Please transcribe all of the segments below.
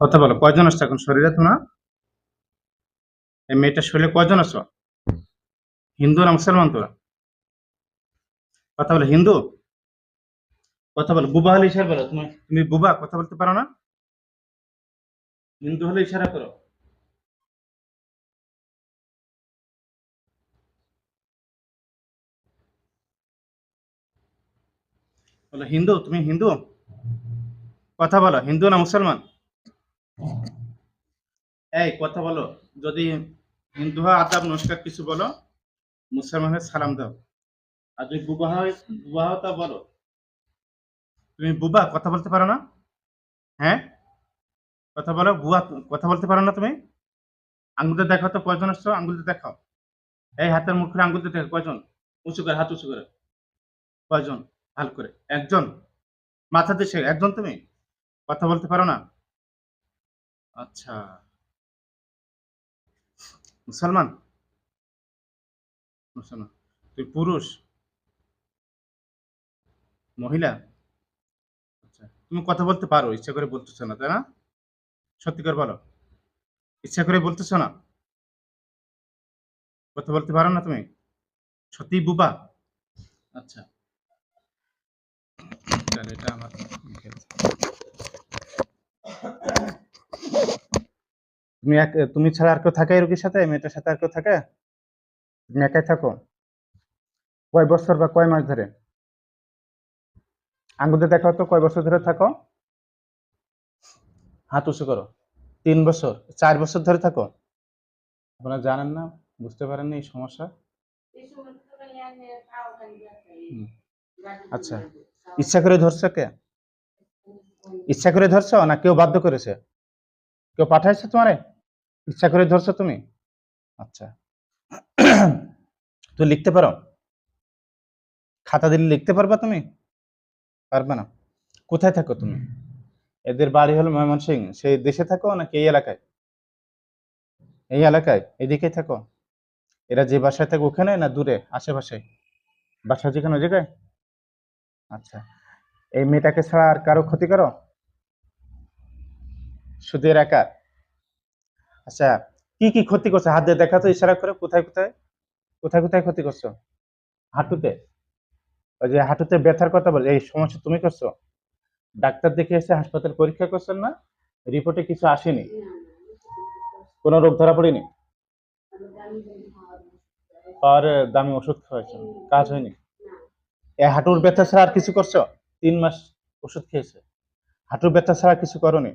কথা বলো, কয়জন আসছো এখন? শরীরে তোমরা? এই মেয়েটার শরীরে কয়জন আছো হিন্দু না মুসলমান তোরা? কথা বলো, হিন্দু? কথা বলো, বুবা হলে ইশারা বলো তুমি তুমি বুবা, কথা বলতে পারো না? হিন্দু হলে ইশারা করো। বলো, হিন্দু, তুমি হিন্দু? কথা বলো, হিন্দু না মুসলমান? এই, কথা বলো। যদি হিন্দু হয় আদাব নমস্কার কিছু বলো মুসলমান হয় সালাম দাও। আর যদি বুবা হয় বুবা তা বলো। তুমি বুবা কথা বলতে পারো না? হ্যাঁ? কথা বলো, বুয়া, কথা বলতে পারো না তুমি? আঙ্গুলতে দেখাও তো, কয়জন আসছো? আঙ্গুলতে দেখাও এই, হাতের মুখ করে আঙ্গুলতে দেখো, কয়জন? উঁচু করে, হাত উঁচু করে। কয়জন? ভালো করে। একজন? মাথা দেশে একজন তুমি? কথা বলতে পারো না? আচ্ছা। মুসলমান? তুই পুরুষ? মহিলা? আচ্ছা তুমি কথা বলতে পারো, ইচ্ছা করে বলতেছো না, তাই না? সত্যি করে বলো। ইচ্ছা করে বলতেছো না? কথা বলতে পারো না তুমি? সত্যি বুবা? আচ্ছা। তাহলে এটা আমার। তুমি এক, তুমি ছাড়া আর কেউ থাকে রোগীর সাথে? মেয়েটার সাথে আর কেউ থাকে? তুমি একাই থাকো? কয় বছর বা কয় মাস ধরে? আঙ্গুলে দেখাও তো, কয় বছর ধরে থাকো? হাত উঁচু করো। তিন বছর, চার বছর ধরে থাকো? আপনারা জানেন না? বুঝতে পারেন না এই সমস্যা। আচ্ছা। ইচ্ছা করে ধরছো কে? ইচ্ছা করে ধরছো? না কেউ বাধ্য করেছে? কেউ পাঠাইছে তোমারে? ইচ্ছা করে ধরছো তুমি? আচ্ছা। তুই লিখতে পারো? খাতা দিলে লিখতে পারবা তুমি? পারবে না? কোথায় থাকো তুমি? এদের বাড়ি হলো ময়মনসিং সেই দেশে থাকো নাকি এই এলাকায়? এই এলাকায়? এদিকে থাকো। এরা যে বাসায় থাকে ওখানে না দূরে, আশেপাশে? বাসা যেখানে ওই জায়গায়? আচ্ছা। এই মেয়েটাকে ছাড়া আর কারও ক্ষতি করো? এর একা? আচ্ছা কি কি ক্ষতি করছ? হাত দিয়ে দেখা তো ইশারা করে? কোথায় কোথায়? কোথায় কোথায় ক্ষতি করছ? হাঁটুতে? ওই যে হাঁটুতে ব্যথার কথা বলে, এই সমস্যা তুমি করছ? ডাক্তার দেখে এসে হাসপাতাল পরীক্ষা করছেন না, রিপোর্টে কিছু আসেনি। কোনো রোগ ধরা পড়েনি? আর দামি ওষুধ খাওয়াইছেন কাজ হয়নি। এ হাঁটুর ব্যথা ছাড়া আর কিছু করছ? তিন মাস ওষুধ খেয়েছে। হাঁটুর ব্যথা ছাড়া কিছু করনি?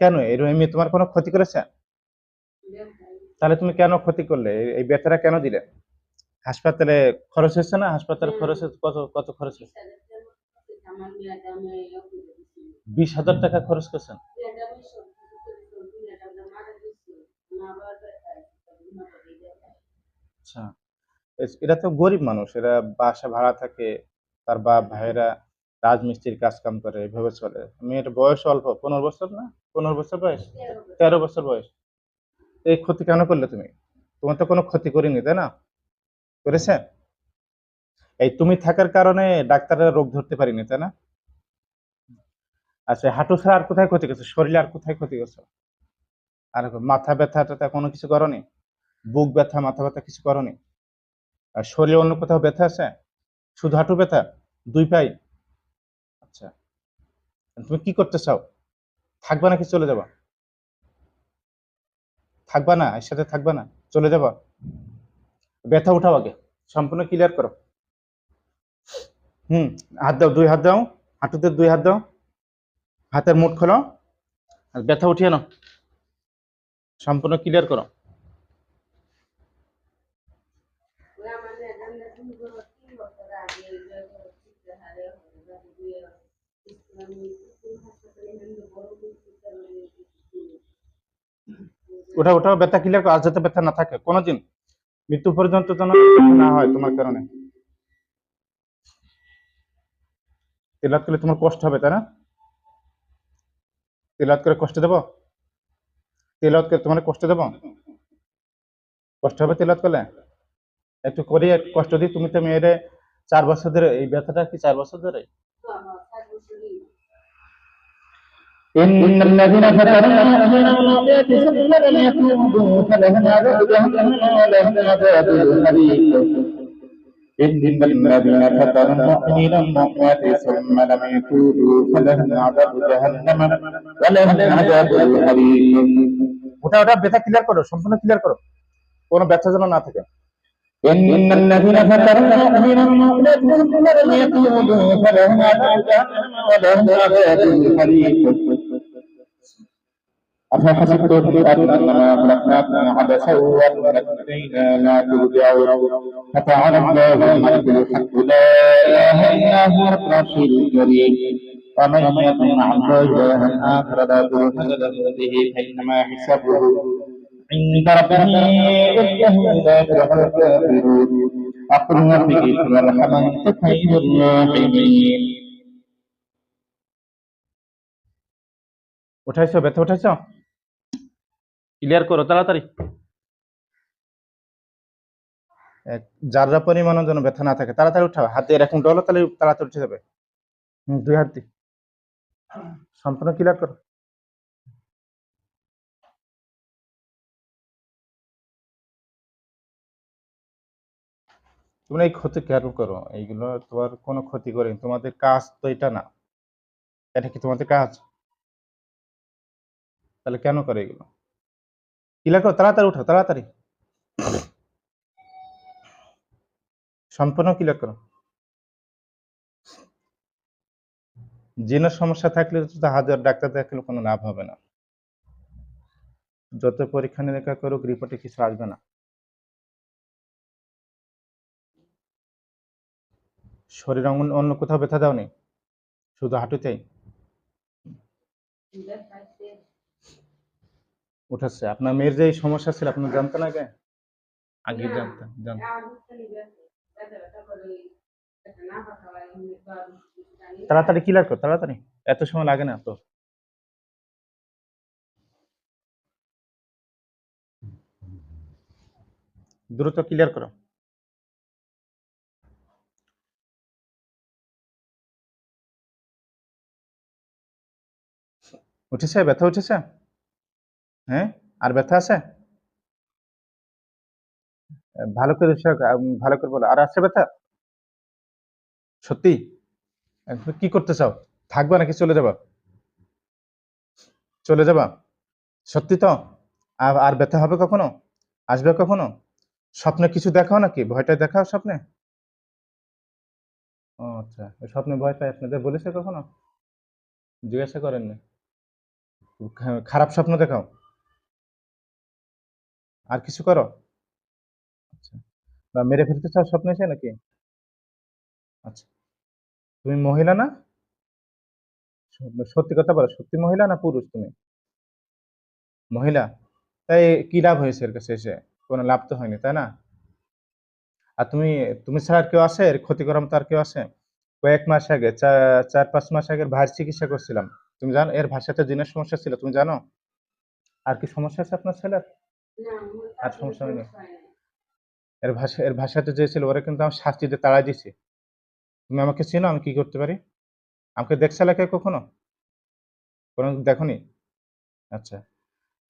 কেন? এর এমনি তোমার কোনো ক্ষতি করেছে? তাহলে তুমি কেন ক্ষতি করলে? এই- ব্যথাটা কেন দিলে? হাসপাতালে খরচ হয়েছে না? হাসপাতাল খরচ কত কত খরচ হচ্ছে বিশ হাজার টাকা খরচ করছেন? আচ্ছা। এরা তো গরিব মানুষ। এরা বাসা ভাড়া থাকে তার বাপ ভাইয়েরা রাজমিস্ত্রির কাজ কাম করে এভাবে চলে। মেয়ের বয়স অল্প পনেরো বছর না? পনেরো বছর বয়স? তেরো বছর বয়স। এই ক্ষতি কেন করলে তুমি? তোমার তো কোনো ক্ষতি করিনি, তাই না? করেছে এই তুমি থাকার কারণে ডাক্তাররা রোগ ধরতে পারিনি, তাই না? আচ্ছা হাঁটু ছাড়া আর কোথায় ক্ষতি করছ? শরীরে আর কোথায় ক্ষতি করছ? আর মাথা ব্যথা ট্যাথা কোনো কিছু করনি? বুক ব্যথা, মাথা ব্যথা কিছু করনি? আর শরীরে অন্য কোথাও ব্যথা আছে? শুধু হাঁটু ব্যথা? দুই পাই? আচ্ছা তুমি কি করতে চাও? থাকবা নাকি চলে যাবা? থাকবা না এর সাথে থাকবা না, চলে যাবা। ব্যথা উঠাও আগে, সম্পূর্ণ ক্লিয়ার করো। হুম, হাত দাও, দুই হাত দাও, হাঁটুতে দুই হাত দাও, হাতের মুঠ খোলো আর ব্যথা উঠিয়ে নাও। সম্পূর্ণ ক্লিয়ার করো। ওটা ওটা ব্যথা ক্লিয়ার আর যাতে ব্যথা না থাকে। কোনোদিন মৃত্যু পর্যন্ত যেন না হয় তোমার কারণে। তেলাত করলে তোমার কষ্ট হবে, তাই না? তেলাত করে কষ্ট দেবো? তেলাত করে তোমার কষ্ট দেবো? কষ্ট হবে তেলাত করলে? একটু করে কষ্ট দিই। তুমি তো মেয়েরে চার বছর ধরে, এই ব্যথাটা কি চার বছর ধরে? إن الذين فتنوا الذين المؤمنات ثم لم يتوبوا فلهم عذاب جهنم ولهم عذاب الحريق إن الذين فتنوا المؤمنين المؤمنات ثم لم يتوبوا فلهم عذاب جهنم ولهم عذاب الحريق ওটা ওটা ব্যথা ক্লিয়ার করো সম্পূর্ণ ক্লিয়ার করো কোনো ব্যথা যেন না থাকে إن الذين فتنوا المؤمنين المؤمنات ثم لم يتوبوا فلهم عذاب جهنم ولهم عذاب الحريق أفحسبتم أنما خلقناكم عبثا وأنكم لا ترجعون فتعالى الله الملك الحق لا إله إلا هو رب العرش الكريم ومن يكن مع الله إلها آخر لا برهان له به فإنما حسابه عند ربه إنه لا يفلح الكافرون أقل ربك وارحم أنت خير الراحمين উঠাইছো ব্যথা উঠাইছো ক্লিয়ার করো, তাড়াতাড়ি। যার যা পরিমাণের যেন ব্যথা না থাকে, তাড়াতাড়ি উঠাও। হাত এরকম ডলো তাহলে তাড়াতাড়ি উঠে যাবে। দুই হাত দিয়ে। সম্পূর্ণ ক্লিয়ার করো। তোমরা এই ক্ষতি কেন করো। এইগুলো তোমার কোনো ক্ষতি করে তোমাদের কাজ তো এটা না। এটা কি তোমাদের কাজ? তাহলে কেন করে এগুলো? করো, তাড়াতাড়ি উঠো, তাড়াতাড়ি। সম্পূর্ণ ক্লিয়ার করো। জিনের সমস্যা থাকলে হাজার ডাক্তার দেখালে কোনো লাভ হবে না। যত পরীক্ষা নিরীক্ষা করুক রিপোর্টে কিছু আসবে না। শরীর অন্য কোথাও ব্যথা দাও নেই শুধু হাঁটুতেই? উঠেছে। আপনার মেয়ের যে এই সমস্যা ছিল আপনি জানতেন আগে? আগে জানতেন জানতেন তাড়াতাড়ি ক্লিয়ার কর তাড়াতাড়ি। এত সময় লাগে না তো। দ্রুত ক্লিয়ার করো। উঠেছে ব্যথা উঠেছে? হ্যাঁ? আর ব্যথা আছে? ভালো করে ভালো করে বলো। আর আছে ব্যথা? সত্যি? কি করতে চাও? থাকবা নাকি চলে যাবা? চলে যাবা? সত্যি তো? আর ব্যথা হবে কখনো? আসবে কখনো? স্বপ্নে কিছু দেখাও নাকি? ভয়টা দেখাও স্বপ্নে? আচ্ছা স্বপ্নে ভয় পায়। আপনাদের বলেছে কখনো? জিজ্ঞাসা করেননি। খা- খারাপ স্বপ্ন দেখাও। আর কিছু করো? আচ্ছা। বা মেরে ফেলতে চাও স্বপ্ন এসে নাকি? আচ্ছা। তুমি মহিলা না? সত্যি কথা বলো, সত্যি মহিলা না পুরুষ তুমি? মহিলা? তাই কি লাভ হয়েছে এর কাছে এসে? কোনো লাভ তো হয়নি, তাই না? আর তুমি তুমি ছাড়া কেউ আছে? এর ক্ষতি করার মতো আর কেউ আছে? কয়েক মাস আগে চার, পাঁচ মাস আগে ভাইয়ের চিকিৎসা করছিলাম। তুমি জানো, এর ভাষাতে জিনের সমস্যা ছিল, তুমি জানো? আর কি সমস্যা আছে আপনার ছেলের? আর সমস্যা হয়নি এর ভাষা এর ভাষাতে যে ছিল ওরা কিন্তু আমার শাস্তি দিয়ে তাড়াই দিছে। তুমি আমাকে চেনো আমি কি করতে পারি? আমাকে দেখছে এলাকায় কখনো? কোনো দেখনি? আচ্ছা।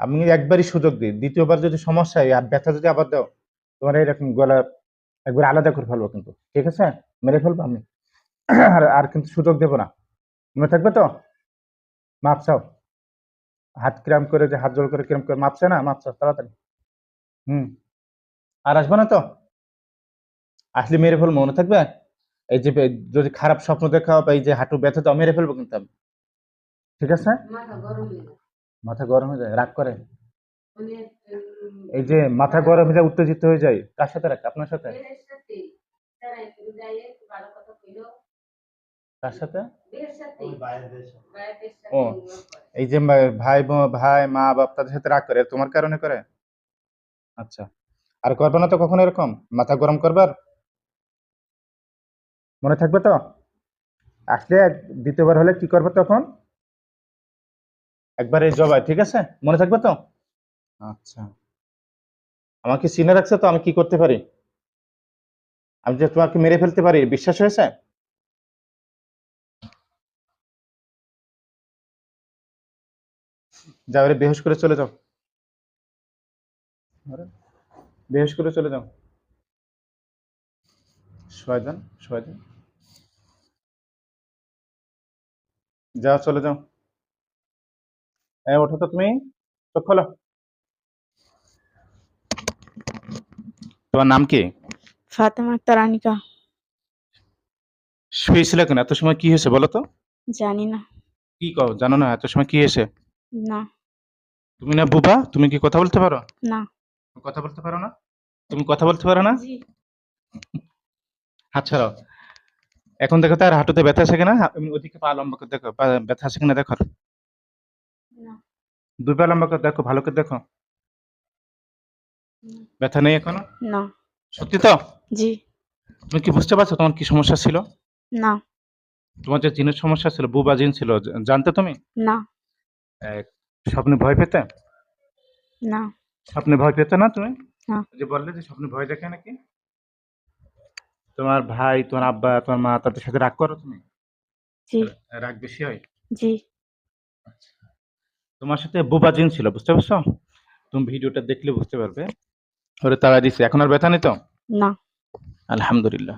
আমি একবারই সুযোগ দিই। দ্বিতীয়বার যদি সমস্যা হয় আর ব্যথা যদি আবার দাও তোমার এরকম গলা একবার আলাদা করে ফেলব কিন্তু। ঠিক আছে? মেরে ফেলব আমি। আর আর কিন্তু সুযোগ দেবো না। মনে থাকবে তো? মাপ চাও। হাত কিরাম করে যে হাত জোল করে কিরাম করে মাপছে না মাপ চাও তাড়াতাড়ি। হুম। আর আসবে না তো? আসলে মেরে ফেলব মনে থাকবে? এই যে যদি খারাপ স্বপ্ন দেখাও বা এই যে হাঁটু ব্যথা দাও মেরে ফেলব কিন্তু আমি। ঠিক আছে? মাথা গরম হয়ে যায়। রাগ করে। এই যে মাথা গরম হয়ে যায় উত্তেজিত হয়ে যায় কার সাথে রাখ আপনার সাথে কার সাথে? ও। এই যে ভাই ভাই মা বাপ তাদের সাথে রাগ করে তোমার কারণে করে? আচ্ছা। আর করবে না তো কখনো এরকম? মাথা গরম করবার? মনে থাকবে তো? আসলে এক- দ্বিতীয়বার হলে কি করবে তখন? একবার এই জবাই ঠিক আছে? মনে থাকবে তো? আচ্ছা। আমাকে চিনে রাখছে তো আমি কি করতে পারি? আমি যে তোমাকে মেরে ফেলতে পারি বিশ্বাস হয়েছে? যাও রে বেহুশ করে চলে যাও। বেহুশ করে চলে যাও। শোয়া যান শোয়া যাও চলে যাও। হ্যাঁ ওঠো তো তুমি। চোখ খোলো। তোমার নাম কি? ফাতেমা আক্তার আনিকা। শুয়েছিলে কেন? এত সময় কি হয়েছে বলো তো? জানি না। কি কও? জানো না এত সময় কি হয়েছে? না। তুমি না বুবা তুমি কি কথা বলতে পারো? না। কথা বলতে পারো না? তুমি কথা বলতে পারো না? জি। হাত ছাড়াও। এখন দেখো তার হাঁটুতে ব্যথা আছে কিনা? ওদিকে পা লম্বা করে দেখো ব্যথা আছে কিনা দেখো। না। দুই পা লম্বা করে দেখো ভালো করে দেখো। ব্যথা নেই এখনও? না। সত্যি তো? জি। তুমি কি বুঝতে পারছ তোমার কি সমস্যা ছিল? না। তোমার যে জিনের সমস্যা ছিল বুবা জিন ছিল জানতে তুমি? না। স্বপ্নে ভয় পেতে? না। স্বপ্নে ভয় পেতে না তুমি? না। যে বললে যে স্বপ্নে ভয় দেখে নাকি? তোমার ভাই তোমার আব্বা তোমার মা তাদের সাথে রাগ করো তুমি? জি। রাগ বেশি হয়? জি। তোমার সাথে বুবা জিন ছিল বুঝতে পারছ? তুমি ভিডিওটা দেখলে বুঝতে পারবে। ওরে তাড়া দিছে এখন আর ব্যথা নেই তো? না। আলহামদুলিল্লাহ।